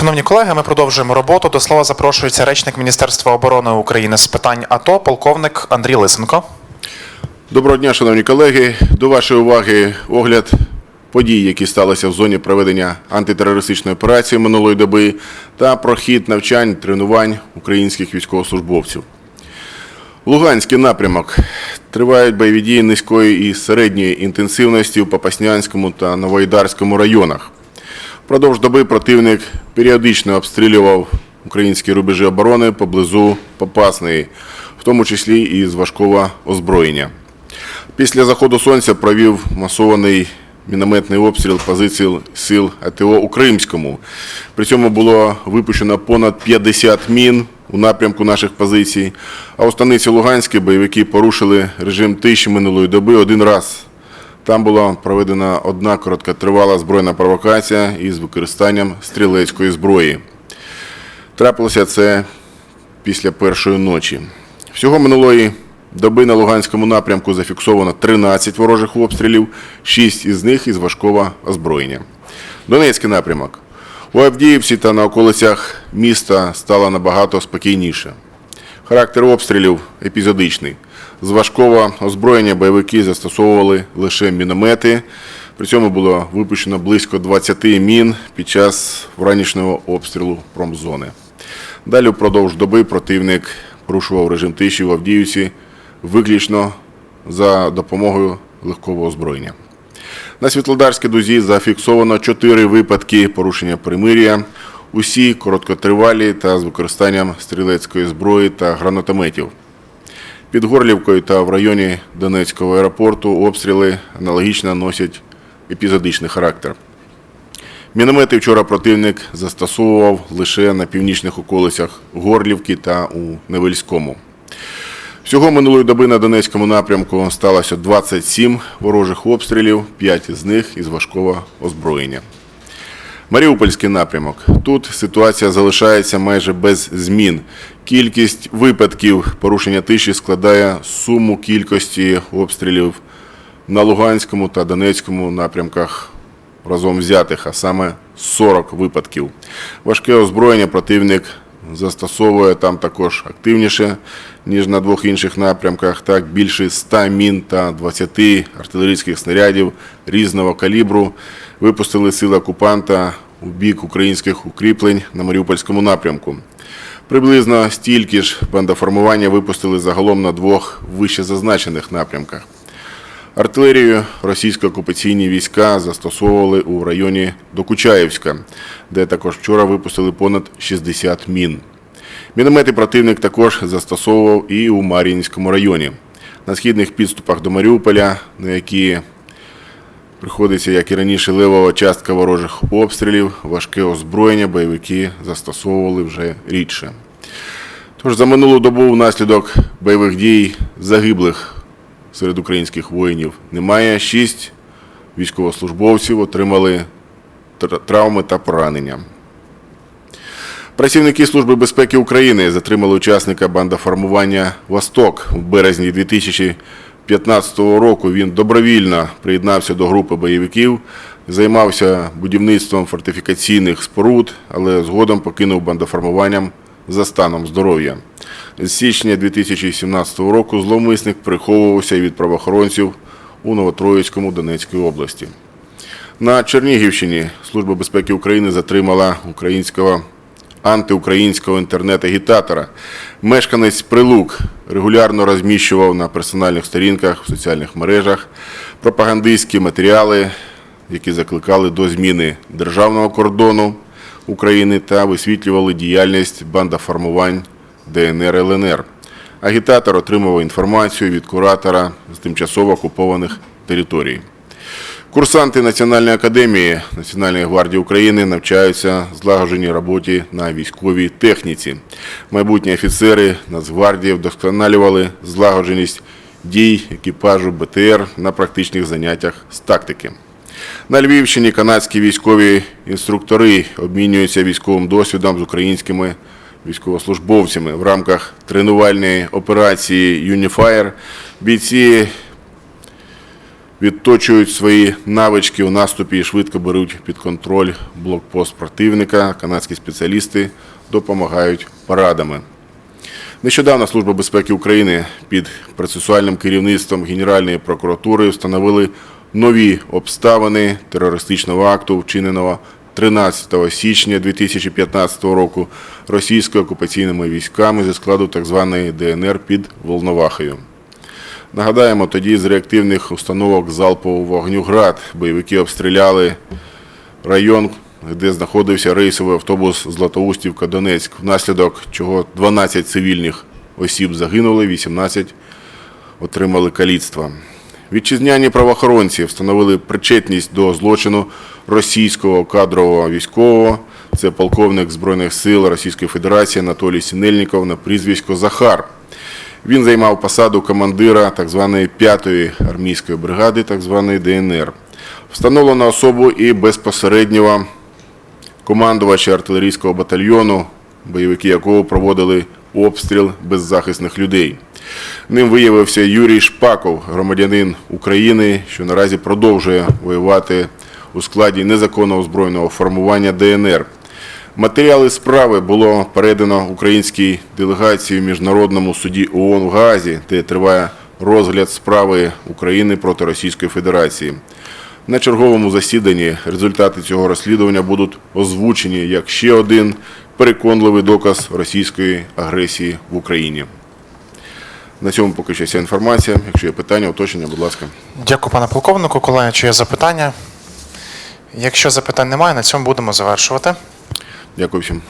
Шановні колеги, ми продовжуємо роботу. До слова запрошується речник Міністерства оборони України з питань АТО, полковник Андрій Лисенко. Доброго дня, шановні колеги. До вашої уваги огляд подій, які сталися в зоні проведення антитерористичної операції минулої доби, та про хід навчань, тренувань українських військовослужбовців. Луганський напрямок. Тривають бойові дії низької і середньої інтенсивності у Попаснянському та Новоайдарському районах. Впродовж доби противник періодично обстрілював українські рубежі оборони поблизу Попасної, в тому числі і з важкого озброєння. Після заходу сонця провів масований мінометний обстріл позицій сил АТО у Кримському. При цьому було випущено понад 50 мін у напрямку наших позицій. А у станиці Луганській бойовики порушили режим тиші минулої доби один раз. Там була проведена одна короткотривала збройна провокація із використанням стрілецької зброї. Трапилося це після першої ночі. Всього минулої доби на Луганському напрямку зафіксовано 13 ворожих обстрілів, 6 із них із важкого озброєння. Донецький напрямок. У Авдіївці та на околицях міста стало набагато спокійніше. Характер обстрілів епізодичний. З важкого озброєння бойовики застосовували лише міномети. При цьому було випущено близько 20 мін під час вранішнього обстрілу промзони. Далі впродовж доби противник порушував режим тиші в Авдіївці виключно за допомогою легкого озброєння. На Світлодарській дузі зафіксовано 4 випадки порушення примир'я. Усі короткотривалі та з використанням стрілецької зброї та гранатометів. Під Горлівкою та в районі Донецького аеропорту обстріли аналогічно носять епізодичний характер. Міномети вчора противник застосовував лише на північних околицях Горлівки та у Невельському. Всього минулої доби на Донецькому напрямку сталося 27 ворожих обстрілів, 5 з них із важкого озброєння. Маріупольський напрямок. Тут ситуація залишається майже без змін. Кількість випадків порушення тиші складає суму кількості обстрілів на Луганському та Донецькому напрямках разом взятих, а саме 40 випадків. Важке озброєння противник застосовує там також активніше, ніж на двох інших напрямках. Так, більше 100 мін та 20 артилерійських снарядів різного калібру випустили сили окупанта у бік українських укріплень на Маріупольському напрямку. Приблизно стільки ж бандоформування випустили загалом на двох вище зазначених напрямках. Артилерію російсько-окупаційні війська застосовували у районі Докучаєвська, де також вчора випустили понад 60 мін. Міномети противник також застосовував і у Мар'їнському районі. На східних підступах до Маріуполя, на які приходиться, як і раніше, левова частка ворожих обстрілів, важке озброєння бойовики застосовували вже рідше. Тож за минулу добу внаслідок бойових дій загиблих серед українських воїнів немає. Шість військовослужбовців отримали травми та поранення. Працівники Служби безпеки України затримали учасника бандоформування Восток в березні 2015 року. Він добровільно приєднався до групи бойовиків, займався будівництвом фортифікаційних споруд, але згодом покинув бандоформуванням за станом здоров'я. З січня 2017 року зловмисник приховувався від правоохоронців у Новотроїцькому Донецької області. На Чернігівщині Служба безпеки України затримала українського антиукраїнського інтернет-агітатора. Мешканець Прилук регулярно розміщував на персональних сторінках в соціальних мережах пропагандистські матеріали, які закликали до зміни державного кордону України та висвітлювали діяльність бандоформувань ДНР ЛНР. Агітатор отримував інформацію від куратора з тимчасово окупованих територій. Курсанти Національної академії Національної гвардії України навчаються злагодженій роботі на військовій техніці. Майбутні офіцери Нацгвардії вдосконалювали злагодженість дій екіпажу БТР на практичних заняттях з тактики. На Львівщині канадські військові інструктори обмінюються військовим досвідом з українськими військовослужбовцями в рамках тренувальної операції Юніфаєр. Бійці відточують свої навички у наступі і швидко беруть під контроль блокпост противника. Канадські спеціалісти допомагають порадами. Нещодавно Служба безпеки України під процесуальним керівництвом Генеральної прокуратури встановили нові обставини терористичного акту, вчиненого 13 січня 2015 року російсько окупаційними військами зі складу так званої ДНР під Волновахою. Нагадаємо, тоді з реактивних установок залпового вогню «Град» бойовики обстріляли район, де знаходився рейсовий автобус Златоустівка Донецьк, внаслідок чого 12 цивільних осіб загинули, 18 отримали каліцтва. Вітчизняні правоохоронці встановили причетність до злочину російського кадрового військового. Це полковник Збройних сил Російської Федерації Анатолій Сінельніков на прізвисько Захар. Він займав посаду командира так званої 5-ї армійської бригади, так званої ДНР. Встановлено особу і безпосереднього командувача артилерійського батальйону, бойовики якого проводили обстріл беззахисних людей. Ним виявився Юрій Шпаков, громадянин України, що наразі продовжує воювати у складі незаконного збройного формування ДНР. Матеріали справи було передано українській делегації в Міжнародному суді ООН в Гаазі, де триває розгляд справи України проти Російської Федерації. На черговому засіданні результати цього розслідування будуть озвучені як ще один переконливий доказ російської агресії в Україні. На цьому поки що вся інформація. Якщо є питання, уточнення, будь ласка. Дякую, пане полковнику. Колеги, чи є запитання? Якщо запитань немає, на цьому будемо завершувати. Дякую всім.